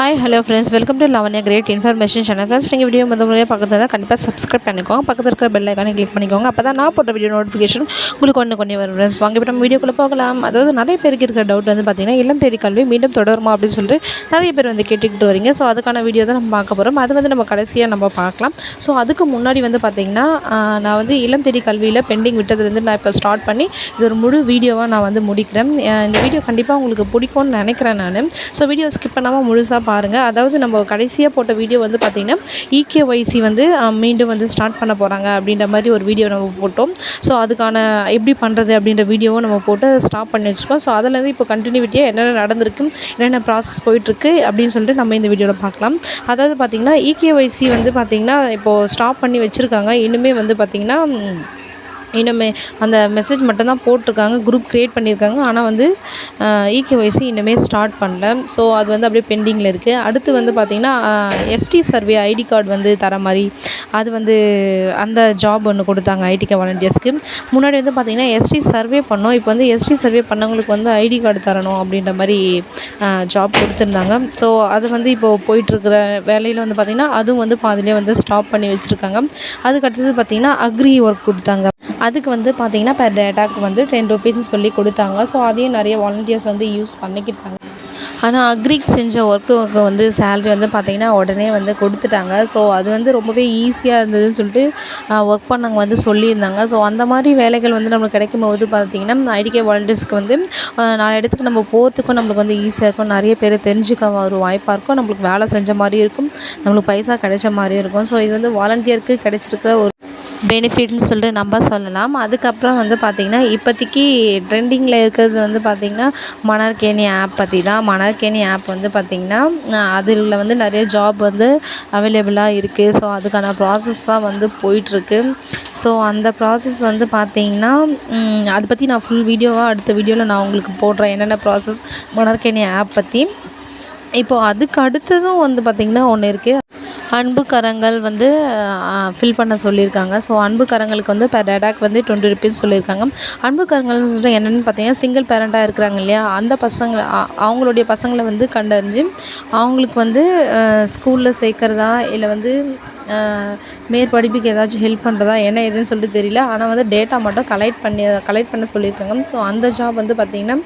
Hi hello friends welcome to Lavanya great information channel friends நீங்கள் video முதல் முறையாக பக்கத்தில் தான் கண்டிப்பாக சப்ஸ்கிரைப் பண்ணிக்கோங்க. பக்கத்தில் இருக்கிற பெல் ஐக்கானே கிளிக் பண்ணிக்கோங்க. அப்போ தான் நான் போட்ட வீடியோ நோட்டிஃபிகேஷன் உங்களுக்கு ஒன்று கொண்டு வரும் ஃப்ரெண்ட்ஸ் வாங்க இப்போ நம்ம வீடியோக்குள்ளே போகலாம். அதாவது நிறைய பேருக்கு இருக்கிற டவுட் வந்து பார்த்திங்கன்னா இளம் தேடி கல்வி மீண்டும் தொடருமா அப்படின்னு சொல்லிட்டு நிறைய பேர் வந்து கேட்டுக்கிட்டு வரீங்க. ஸோ அதுக்கான வீடியோ தான் நம்ம பார்க்க போகிறோம் அது வந்து நம்ம கடைசியாக நம்ம பார்க்கலாம். ஸோ அதுக்கு முன்னாடி வந்து பார்த்தீங்கன்னா நான் வந்து இளம் தேடி கல்வியில் பெண்டிங் விட்டதுலேருந்து நான் இப்போ ஸ்டார்ட் பண்ணி இது ஒரு முழு வீடியோவாக நான் வந்து முடிக்கிறேன். இந்த வீடியோ கண்டிப்பாக உங்களுக்கு பிடிக்கும்னு நினைக்கிறேன் நான். ஸோ வீடியோ ஸ்கிப் பண்ணாமல் முழுசாக பாருங்கள் அதாவது நம்ம கடைசியாக போட்ட வீடியோ வந்து பார்த்திங்கன்னா இகேஒய்சி வந்து மீண்டும் வந்து ஸ்டார்ட் பண்ண போகிறாங்க அப்படின்ற மாதிரி ஒரு வீடியோ நம்ம போட்டோம். ஸோ அதுக்கான எப்படி பண்ணுறது அப்படின்ற வீடியோவும் நம்ம போட்டு ஸ்டாப் பண்ணி வச்சுருக்கோம். ஸோ அதுலேருந்து இப்போ கண்டினியூட்டியாக என்னென்ன நடந்திருக்கு என்னென்ன ப்ராசஸ் போயிட்டுருக்கு அப்படின்னு சொல்லிட்டு நம்ம இந்த வீடியோவில் பார்க்கலாம். அதாவது பார்த்திங்கன்னா இகேஒய்சி வந்து பார்த்திங்கன்னா இப்போது ஸ்டாப் பண்ணி வச்சுருக்காங்க. இன்னுமே வந்து பார்த்திங்கன்னா இன்னுமே அந்த மெசேஜ் மட்டும்தான் போட்டிருக்காங்க குரூப் க்ரியேட் பண்ணியிருக்காங்க. ஆனால் வந்து இகேஒய்சி இன்னுமே ஸ்டார்ட் பண்ணல. ஸோ அது வந்து அப்படியே பெண்டிங்கில் இருக்குது அடுத்து வந்து பார்த்திங்கன்னா எஸ்டி சர்வே ஐடி கார்டு வந்து தர மாதிரி அது வந்து அந்த ஜாப் ஒன்று கொடுத்தாங்க ஐடிகே வாலண்டியர்ஸ்க்கு முன்னாடி வந்து பார்த்திங்கன்னா எஸ்டி சர்வே பண்ணோம். இப்போ வந்து எஸ்டி சர்வே பண்ணவங்களுக்கு வந்து ஐடி கார்டு தரணும் அப்படின்ற மாதிரி ஜாப் கொடுத்துருந்தாங்க. ஸோ அது வந்து இப்போது போயிட்டுருக்கிற வேலையில் வந்து பார்த்திங்கன்னா அதுவும் வந்து பாதிலே வந்து ஸ்டாப் பண்ணி வச்சுருக்காங்க. அதுக்கு அடுத்தது பார்த்திங்கன்னா அக்ரி ஒர்க் கொடுத்தாங்க. அதுக்கு வந்து பார்த்திங்கன்னா பர் டேட்டாக்கு வந்து டென் ருபீஸ்னு சொல்லி கொடுத்தாங்க. ஸோ அதையும் நிறைய வாலண்டியர்ஸ் வந்து யூஸ் பண்ணிக்கிட்டாங்க. ஆனால் அக்ரிக் செஞ்ச ஒர்க்குக்கு வந்து சேலரி வந்து பார்த்திங்கன்னா உடனே வந்து கொடுத்துட்டாங்க. ஸோ அது வந்து ரொம்பவே ஈஸியாக இருந்ததுன்னு சொல்லிட்டு ஒர்க் பண்ணவங்க வந்து சொல்லியிருந்தாங்க. ஸோ அந்த மாதிரி வேலைகள் வந்து நம்மளுக்கு கிடைக்கும் போது பார்த்திங்கன்னா ஐடிகே வாலண்டியர்ஸ்க்கு வந்து நாலு இடத்துக்கு நம்ம போகிறதுக்கும் நம்மளுக்கு வந்து ஈஸியாக இருக்கும். நிறைய பேர் தெரிஞ்சுக்க ஒரு வாய்ப்பாக இருக்கும். நம்மளுக்கு வேலை செஞ்ச மாதிரியும் இருக்கும். நம்மளுக்கு பைசா கிடைச்ச மாதிரியும் இருக்கும். ஸோ இது வந்து வாலண்டியருக்கு கிடைச்சிருக்கிற ஒரு பெனிஃபிட்னு சொல்லிட்டு நம்ம சொல்லலாம். அதுக்கப்புறம் வந்து பார்த்திங்கன்னா இப்போதைக்கு ட்ரெண்டிங்கில் இருக்கிறது வந்து பார்த்திங்கன்னா மணற்கேணி ஆப் பற்றி தான் மணற்கேணி ஆப் வந்து பார்த்திங்கன்னா அதில் வந்து நிறைய ஜாப் வந்து அவைலபிளாக இருக்குது ஸோ அதுக்கான ப்ராசஸ் தான் வந்து போயிட்டுருக்கு. ஸோ அந்த ப்ராசஸ் வந்து பார்த்திங்கன்னா அதை பற்றி நான் ஃபுல் வீடியோவாக அடுத்த வீடியோவில் நான் உங்களுக்கு போடுறேன். என்னென்ன ப்ராசஸ் மணற்கேணி ஆப் பற்றி இப்போது அதுக்கு அடுத்ததும் வந்து பார்த்திங்கன்னா ஒன்று இருக்குது அன்பு கரங்கள் வந்து ஃபில் பண்ண சொல்லியிருக்காங்க. ஸோ அன்பு கரங்களுக்கு வந்து பெர் டேடாக்கு வந்து டுவெண்ட்டி ருபீஸ் சொல்லியிருக்காங்க. அன்பு கரங்கள்னு சொல்லிட்டு என்னென்னு பார்த்தீங்கன்னா சிங்கிள் பேரண்ட்டாக இருக்கிறாங்க இல்லையா? அந்த பசங்க அவங்களுடைய பசங்களை வந்து கண்டறிஞ்சு அவங்களுக்கு வந்து ஸ்கூலில் சேர்க்குறதா இல்லை வந்து மேற்படிப்புக்கு ஏதாச்சும் ஹெல்ப் பண்ணுறதா என்ன ஏதுன்னு சொல்லிட்டு தெரியல. ஆனால் வந்து டேட்டா மட்டும் கலெக்ட் பண்ணி கலெக்ட் பண்ண சொல்லியிருக்காங்க. ஸோ அந்த ஜாப் வந்து பார்த்திங்கன்னா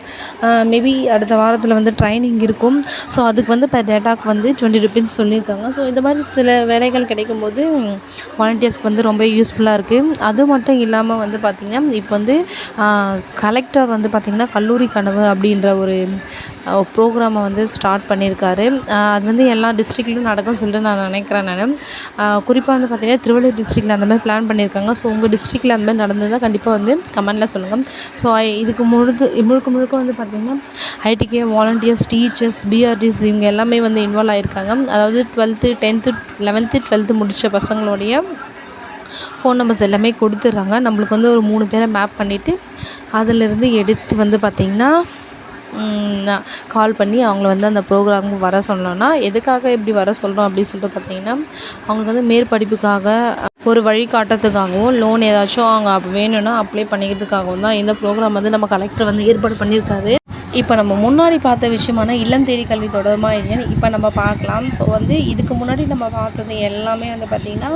மேபி அடுத்த வாரத்தில் வந்து ட்ரைனிங் இருக்கும். ஸோ அதுக்கு வந்து இப்போ டேட்டாக்கு வந்து டுவெண்ட்டி ருபீஸ் சொல்லியிருக்காங்க. ஸோ இந்த மாதிரி சில வேலைகள் கிடைக்கும்போது வாலண்டியர்ஸ்க்கு வந்து ரொம்ப யூஸ்ஃபுல்லாக இருக்குது அது மட்டும் இல்லாமல் வந்து பார்த்திங்கன்னா இப்போ வந்து கலெக்டர் வந்து பார்த்திங்கன்னா கல்லூரி கனவு அப்படின்ற ஒரு ப்ரோக்ராமை வந்து ஸ்டார்ட் பண்ணியிருக்காரு. அது வந்து எல்லா டிஸ்ட்ரிக்ட்லையும் நடக்கும்னு சொல்லிட்டு நான் நினைக்கிறேன் நான். குறிப்பாக வந்து பார்த்திங்கன்னா திருவள்ளூர் டிஸ்ட்ரிக்டில் அந்த மாதிரி பிளான் பண்ணியிருக்காங்க ஸோ உங்கள் டிஸ்ட்ரிக்டில் அந்த மாதிரி நடந்ததுன்னா கண்டிப்பாக வந்து கமெண்டில் சொல்லுங்கள் ஸோ இதுக்கு முழுது முழுக்க முழுக்க வந்து பார்த்திங்கன்னா ஐடிகே வாலண்டியர்ஸ் டீச்சர்ஸ் பிஆர்டிஸ் இவங்க எல்லாமே வந்து இன்வால்வ் ஆகியிருக்காங்க அதாவது டுவெல்த்து டென்த்து லெவன்த்து டுவெல்த்து முடித்த பசங்களுடைய ஃபோன் நம்பர்ஸ் எல்லாமே கொடுத்துட்றாங்க. நம்மளுக்கு வந்து ஒரு மூணு பேரை மேப் பண்ணிவிட்டு அதிலிருந்து எடுத்து வந்து பார்த்திங்கன்னா கால் பண்ணி அவங்கள வந்து அந்த ப்ரோக்ராமுக்கு வர சொன்னோன்னா எதுக்காக இப்படி வர சொல்கிறோம் அப்படின்னு சொல்லிட்டு பார்த்தீங்கன்னா அவங்களுக்கு வந்து மேற்படிப்புக்காக ஒரு வழிகாட்டத்துக்காகவும் லோன் ஏதாச்சும் அவங்க வேணும்னா அப்ளை பண்ணிக்கிறதுக்காகவும் தான் இந்த ப்ரோக்ராம் வந்து நம்ம கலெக்டர் வந்து ஏற்பாடு பண்ணியிருக்காரு. இப்போ நம்ம முன்னாடி பார்த்த விஷயமான இல்லம் தேடி கல்வி தொடருமா இல்லையான்னு இப்போ நம்ம பார்க்கலாம். ஸோ வந்து இதுக்கு முன்னாடி நம்ம பார்த்தது எல்லாமே வந்து பார்த்திங்கன்னா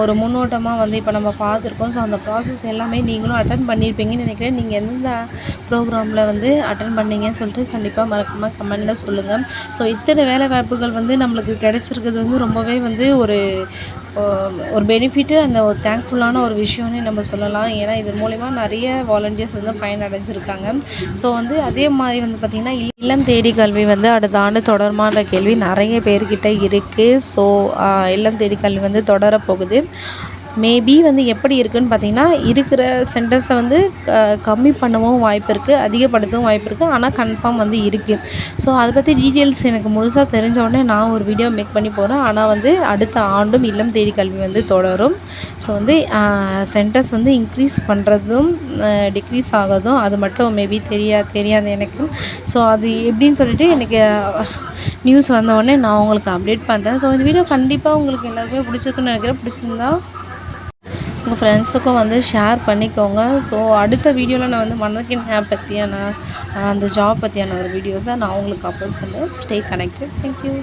ஒரு முன்னோட்டமாக வந்து இப்போ நம்ம பார்த்துருக்கோம். ஸோ அந்த ப்ராசஸ் எல்லாமே நீங்களும் அட்டன் பண்ணியிருப்பீங்கன்னு நினைக்கிறேன். நீங்கள் எந்த ப்ரோக்ராமில் வந்து அட்டன் பண்ணீங்கன்னு சொல்லிட்டு கண்டிப்பாக மறக்காமல் கமெண்டில் சொல்லுங்கள் ஸோ இத்தனை வேலை வாய்ப்புகள் வந்து நம்மளுக்கு கிடைச்சிருக்கிறது வந்து ரொம்பவே வந்து ஒரு ஒரு பெனிஃபிட்டு அந்த ஒரு தேங்க்ஃபுல்லான ஒரு விஷயம்னு நம்ம சொல்லலாம். ஏன்னா இது மூலிமா நிறைய வாலண்டியர்ஸ் வந்து பயனடைஞ்சிருக்காங்க. ஸோ வந்து அதே மாதிரி வந்து பார்த்திங்கன்னா இல்லம் தேடி கல்வி வந்து அடுத்த ஆண்டு தொடர்மான கேள்வி நிறைய பேர்கிட்ட இருக்குது ஸோ இல்லம் தேடி கல்வி வந்து தொடரப்போகுது. மேபி வந்து எப்படி இருக்குன்னு பார்த்தீங்கன்னா இருக்கிற சென்டென்ஸை வந்து க- கம்மி பண்ணவும் வாய்ப்பு இருக்குது அதிகப்படுத்தவும் வாய்ப்பு இருக்குது ஆனால் கன்ஃபார்ம் வந்து இருக்குது ஸோ அதை பற்றி டீட்டெயில்ஸ் எனக்கு முழுசாக தெரிஞ்ச உடனே நான் ஒரு வீடியோ மேக் பண்ணி போகிறேன் ஆனால் வந்து அடுத்த ஆண்டும் இல்லம் தேடி கல்வி வந்து தொடரும். ஸோ வந்து சென்டர்ஸ் வந்து இன்க்ரீஸ் பண்ணுறதும் டிக்ரீஸ் ஆகிறதும் அது மட்டும் மேபி தெரியா தெரியாது எனக்கு. ஸோ அது எப்படின்னு சொல்லிட்டு எனக்கு நியூஸ் வந்த உடனே நான் உங்களுக்கு அப்டேட் பண்ணுறேன் ஸோ இந்த வீடியோ கண்டிப்பாக உங்களுக்கு எல்லாருக்குமே பிடிச்சிருக்குன்னு நினைக்கிறேன். பிடிச்சிருந்தா உங்கள் ஃப்ரெண்ட்ஸுக்கும் வந்து ஷேர் பண்ணிக்கோங்க. ஸோ அடுத்த வீடியோவில் நான் வந்து மன்னர்கின் ஆப் பற்றியான அந்த ஜாப் பற்றியான ஒரு வீடியோஸை நான் உங்களுக்கு அப்லோட் பண்ணுறேன் ஸ்டே கனெக்டட் தேங்க்யூ